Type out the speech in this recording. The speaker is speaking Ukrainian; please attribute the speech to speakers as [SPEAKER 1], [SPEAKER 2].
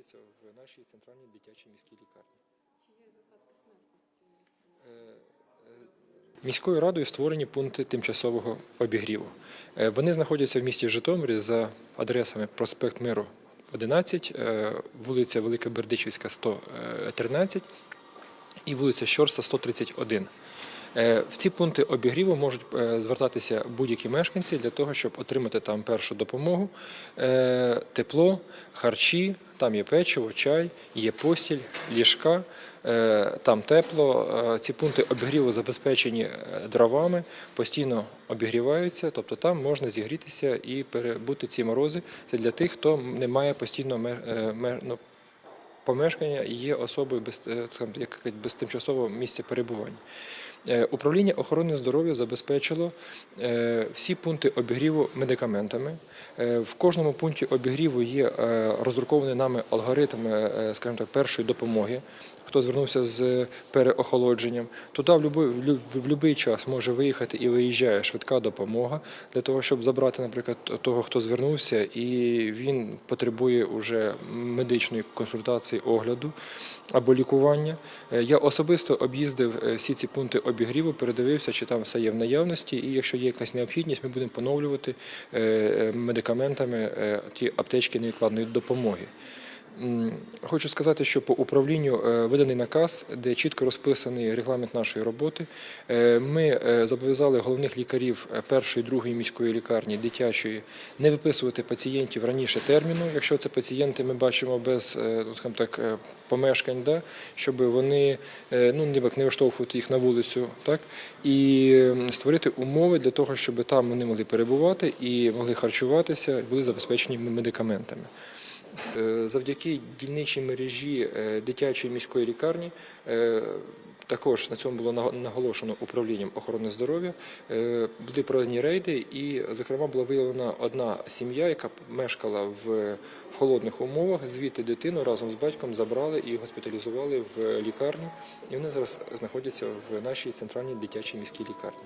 [SPEAKER 1] знаходяться в нашій центральній дитячій міській лікарні. Е, е, Міською радою створені пункти тимчасового обігріву. Е, Вони знаходяться в місті Житомирі за адресами проспект Миру 11, е, вулиця Велика Бердичівська 113 і вулиця Щорса 131. Е, В ці пункти обігріву можуть е, звертатися будь-які мешканці для того, щоб отримати там першу допомогу, е, тепло, харчі, там є печиво, чай, є постіль, ліжка, там тепло. Ці пункти обігріву забезпечені дровами, постійно обігріваються, тобто там можна зігрітися і перебути ці морози. Це для тих, хто не має постійно ме- ме- ну, помешкання і є особою без, без тимчасового місця перебування. Е, Управління охорони здоров'я забезпечило е, всі пункти обігріву медикаментами. Е, В кожному пункті обігріву є роздрукований нами алгоритми, е, скажімо так, першої допомоги. Хто звернувся з переохолодженням, туди в будь-який в час може виїхати і виїжджає швидка допомога для того, щоб забрати, наприклад, того, хто звернувся, і він потребує уже медичної консультації, огляду або лікування. Е, Я особисто об'їздив е, всі ці пункти обігріву, передивився, чи там все є в наявності, і якщо є якась необхідність, ми будемо поновлювати е, медикаментами ті аптечки невідкладної допомоги. Хочу сказати, що по управлінню е, виданий наказ, де чітко розписаний регламент нашої роботи. Е, Ми е, зобов'язали головних лікарів першої, другої міської лікарні дитячої не виписувати пацієнтів раніше терміну, якщо це пацієнти, ми бачимо без ну, так, помешкань, да, щоб вони ну, ніби не виштовхувати їх на вулицю, так, і створити умови для того, щоб там вони могли перебувати і могли харчуватися, були забезпечені медикаментами. Е, Завдяки дільничій мережі е, дитячої міської лікарні. е, Також на цьому було наго- наголошено управлінням охорони здоров'я. Були проведені рейди, і, зокрема, була виявлена одна сім'я, яка мешкала в холодних умовах. Звідти дитину разом з батьком забрали і госпіталізували в лікарню. І вони зараз знаходяться в нашій центральній дитячій міській лікарні.